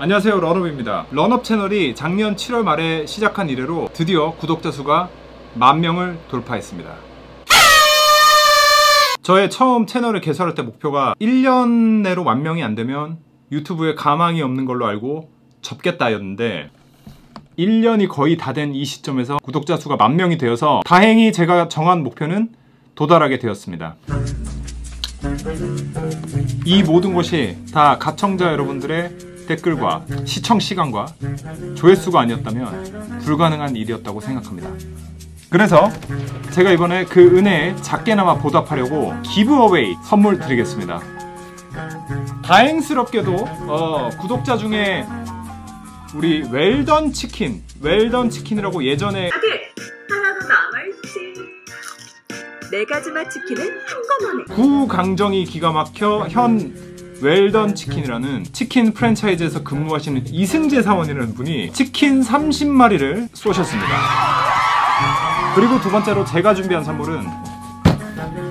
안녕하세요 런업입니다. 런업 채널이 작년 7월 말에 시작한 이래로 드디어 구독자 수가 만 명을 돌파했습니다. 저의 처음 채널을 개설할 때 목표가 1년 내로 만 명이 안 되면 유튜브에 가망이 없는 걸로 알고 접겠다 였는데 1년이 거의 다 된 이 시점에서 구독자 수가 만 명이 되어서 다행히 제가 정한 목표는 도달하게 되었습니다. 이 모든 것이 다 가청자 여러분들의 댓글과 시청 시간과 조회수가 아니었다면 불가능한 일이었다고 생각합니다. 그래서 제가 이번에 그 은혜에 작게나마 보답하려고 기브어웨이 선물 드리겠습니다. 다행스럽게도 어, 구독자 중에 우리 웰던 치킨, 웰던 치킨이라고 예전에 하나도 남아있지 메가즈마 치킨은 한꺼번에 구강정이 기가 막혀 현 웰던 치킨이라는 치킨 프랜차이즈에서 근무하시는 이승재 사원이라는 분이 치킨 30마리를 쏘셨습니다. 그리고 두 번째로 제가 준비한 선물은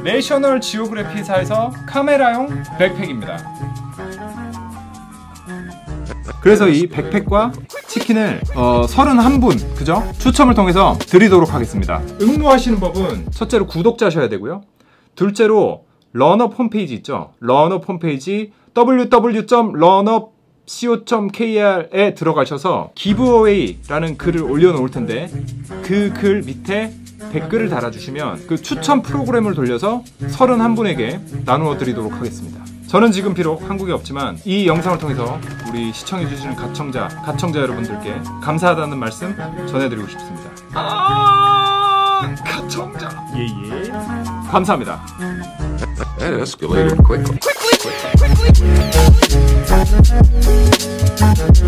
내셔널 지오그래피사에서 카메라용 백팩입니다. 그래서 이 백팩과 치킨을 어, 31분 그죠? 추첨을 통해서 드리도록 하겠습니다. 응모하시는 법은 첫째로 구독자셔야 되고요. 둘째로 런업 홈페이지 있죠? 런업 홈페이지 www.runup.co.kr에 들어가셔서 기브어웨이라는 글을 올려놓을 텐데 그 글 밑에 댓글을 달아주시면 그 추천 프로그램을 돌려서 31분에게 나누어 드리도록 하겠습니다. 저는 지금 비록 한국에 없지만 이 영상을 통해서 우리 시청해주시는 가청자, 가청자 여러분들께 감사하다는 말씀 전해드리고 싶습니다. 아, 가청자. 예예. 예. 감사합니다. That escalated quickly. quickly, quickly, quickly.